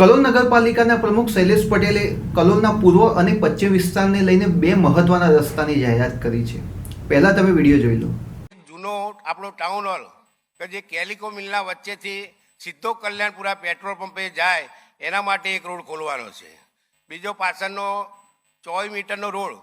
કલોલ નગરપાલિકાના પ્રમુખ શૈલેષ પટેલે કલોલના પૂર્વ અને પશ્ચિમ વિસ્તારને લઈને બે મહત્વના રસ્તાની જાહેરાત કરી છે. પહેલા તમે વીડિયો જોઈ લો. જૂનો આપણો ટાઉન હોલ કે જે કેલિકો મિલના વચ્ચેથી સીધો કલ્યાણપુરા પેટ્રોલ પંપે જાય, એના માટે એક રોડ ખોલવાનો છે. બીજો પાછળનો ચોવીસ મીટરનો રોડ,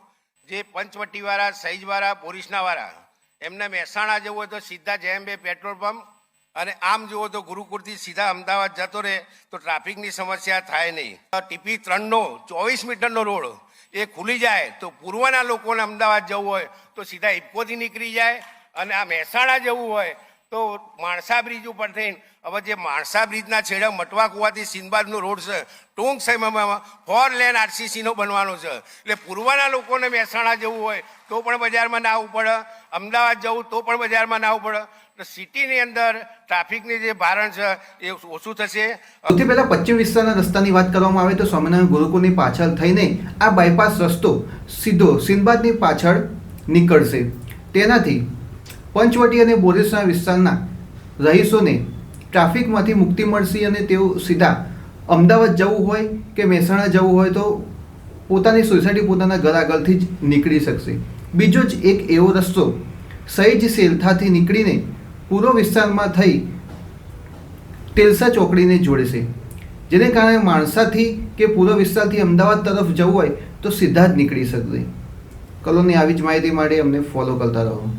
જે પંચવટીવાળા સહીજવાળા બોરિસનાવાળા એમને મહેસાણા જવું હોય તો સીધા જેમ બે પેટ્રોલ પંપ અને આમ જુઓ તો ગુરુકુળથી સીધા અમદાવાદ જતો રહે, તો ટ્રાફિકની સમસ્યા થાય નહીં. ટીપી ત્રણનો ચોવીસ મીટરનો રોડ, એ ખુલી જાય તો પૂર્વના લોકોને અમદાવાદ જવું હોય, તો સીધા ઇફકોથી નીકળી જાય અને આ મહેસાણા જવું હોય, તો માણસા બ્રિજ ઉપર થઈને, હવે જે માણસા બ્રિજના છેડે મટવા કુવાથી સિંદબાદનો રોડ છે, ટૂંક સમયમાં ફોર લેન આરસીસીનો બનવાનો છે. એટલે પૂર્વના લોકોને મહેસાણા જવું હોય, તો પણ બજારમાં ના આવવું પડે અમદાવાદ જવું તો પણ બજારમાં ના આવવું પડે સિટીની અંદર ટ્રાફિકની જે ભારણ છે એ ઓછું થશે. સૌથી પહેલા પશ્ચિમ વિસ્તારના રસ્તાની વાત કરવામાં આવે તો સ્વામિનારાયણ ગુરુકુળની પાછળ થઈને આ બાયપાસ રસ્તો સીધો સિંદબાદની પાછળ નીકળશે. તેનાથી પંચવટી અને બોરેસના વિસ્તારના રહીશોને ટ્રાફિકમાંથી મુક્તિ મળશે અને તેઓ સીધા અમદાવાદ જવું હોય કે મહેસાણા જવું હોય તો પોતાની સોસાયટી પોતાના ઘર આગળથી જ નીકળી શકશે. બીજો જ એક એવો રસ્તો સહેજ સેલથાથી નીકળીને પૂર્વ વિસ્તારમાં થઈ ટેલસા ચોકડીને જોડશે જેને કારણે માણસાથી કે પૂર્વ વિસ્તારથી અમદાવાદ તરફ જવું હોય તો સીધા જ નીકળી શકશે. કલોની આવી જ માહિતી માટે અમને ફોલો કરતા રહો.